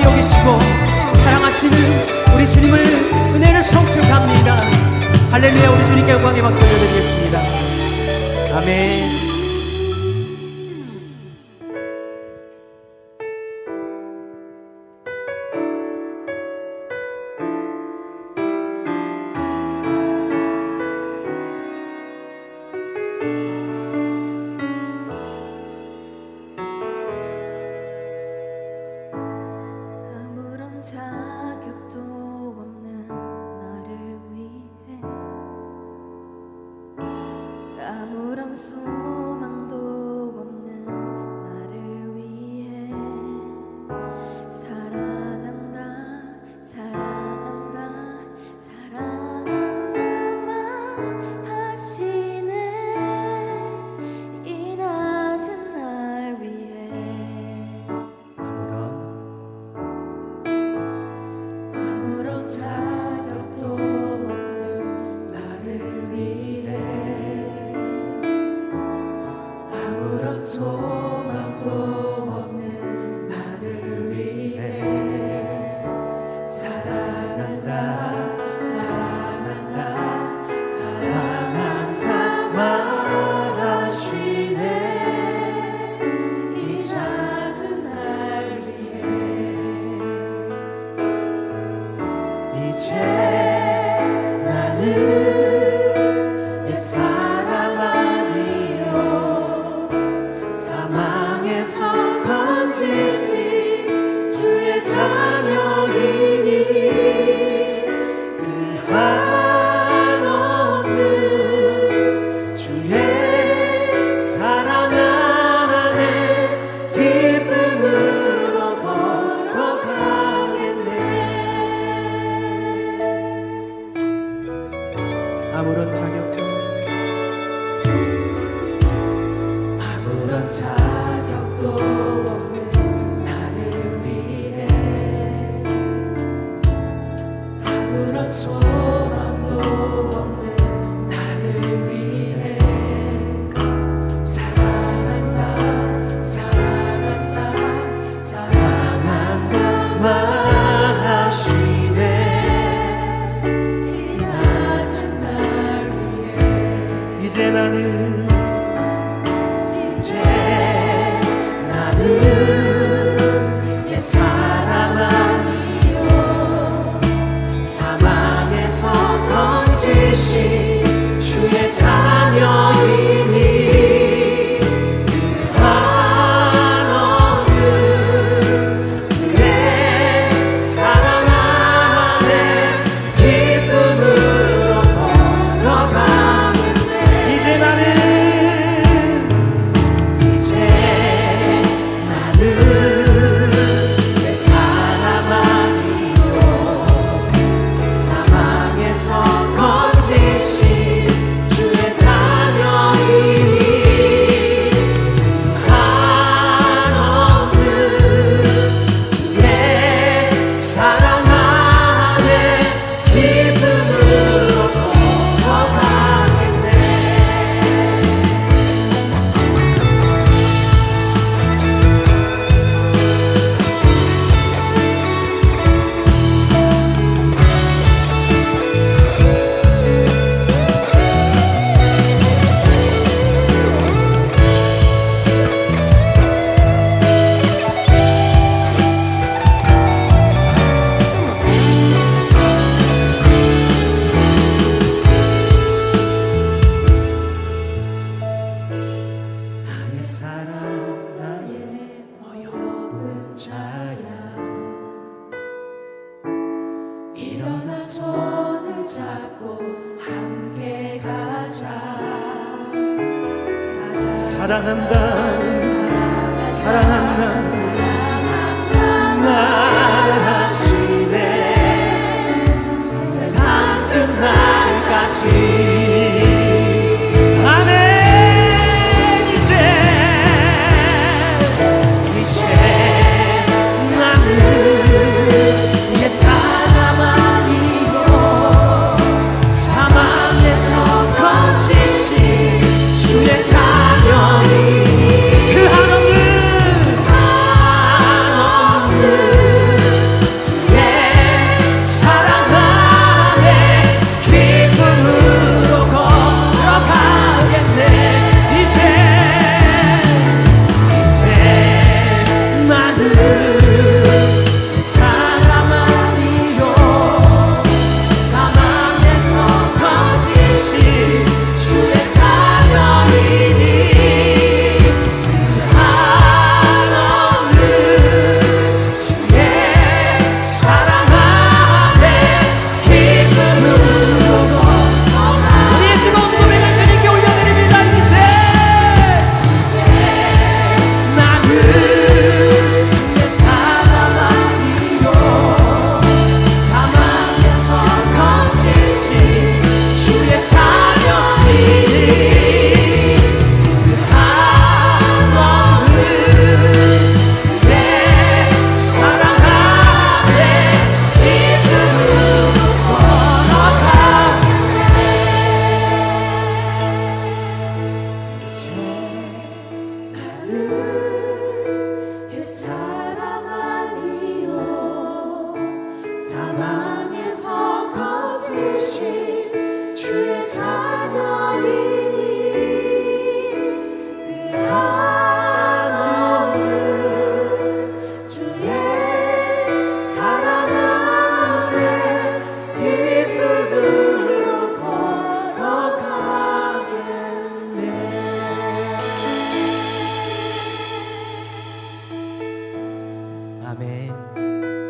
소중히 여기시고 사랑하시는 우리 주님을 은혜를 성축합니다. 할렐루야 우리 주님께 영광의 박수를 드리겠습니다. 아멘. 错。 사랑 나의 어여쁜 자야. 일어나 손을 잡고 함께 가자. 사랑한다. 사랑한다. 주 찾아리니 그